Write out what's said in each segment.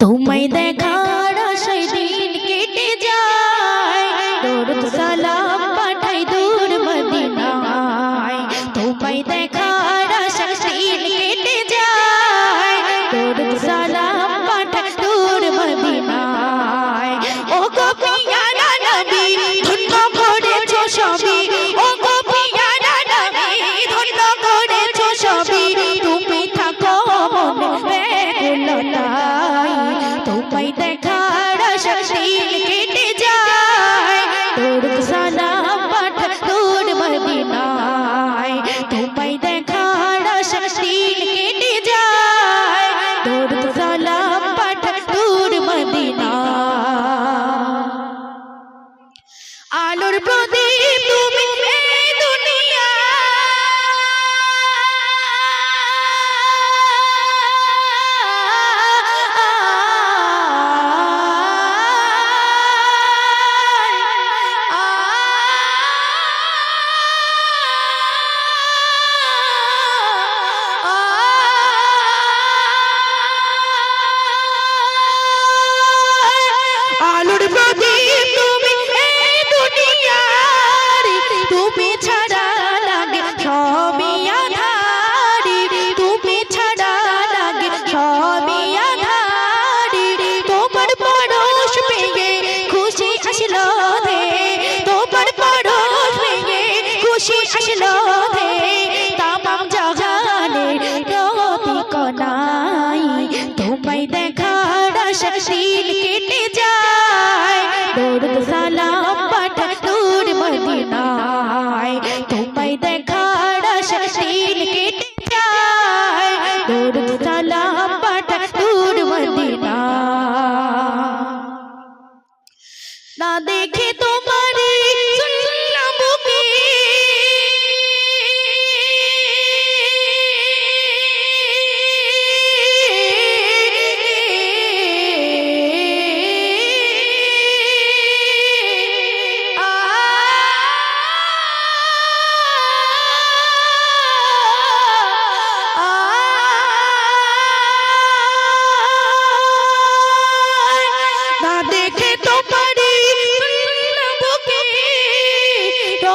তোমায় দেখার আশায় দিন কেটে যায়। দরুদ সালাম পাঠাই দূর মদিনায়। তোমায় দেখার আশায় দিন কেটে যায়। দরুদ তোমায় দেখার আশাশীল আলোর প্রদীপ তুমি এই দুনিয়ার। তুমি ছাড়া লাগে সবই আধারি। তুমি ছাড়া লাগে সবই আধারি। তোমার পরশ পেয়ে খুশি আসলো দে তোমার পরশ পেয়ে খুশি আসলো না দেখে তোমার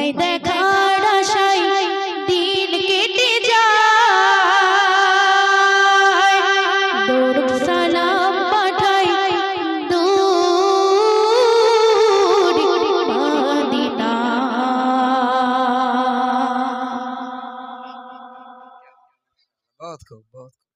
তোমায় দেখার আশায় দিন কেটে যায় দরুদ সালাম পাঠাই দূর মদিনা बहुत खूब बहुत खूब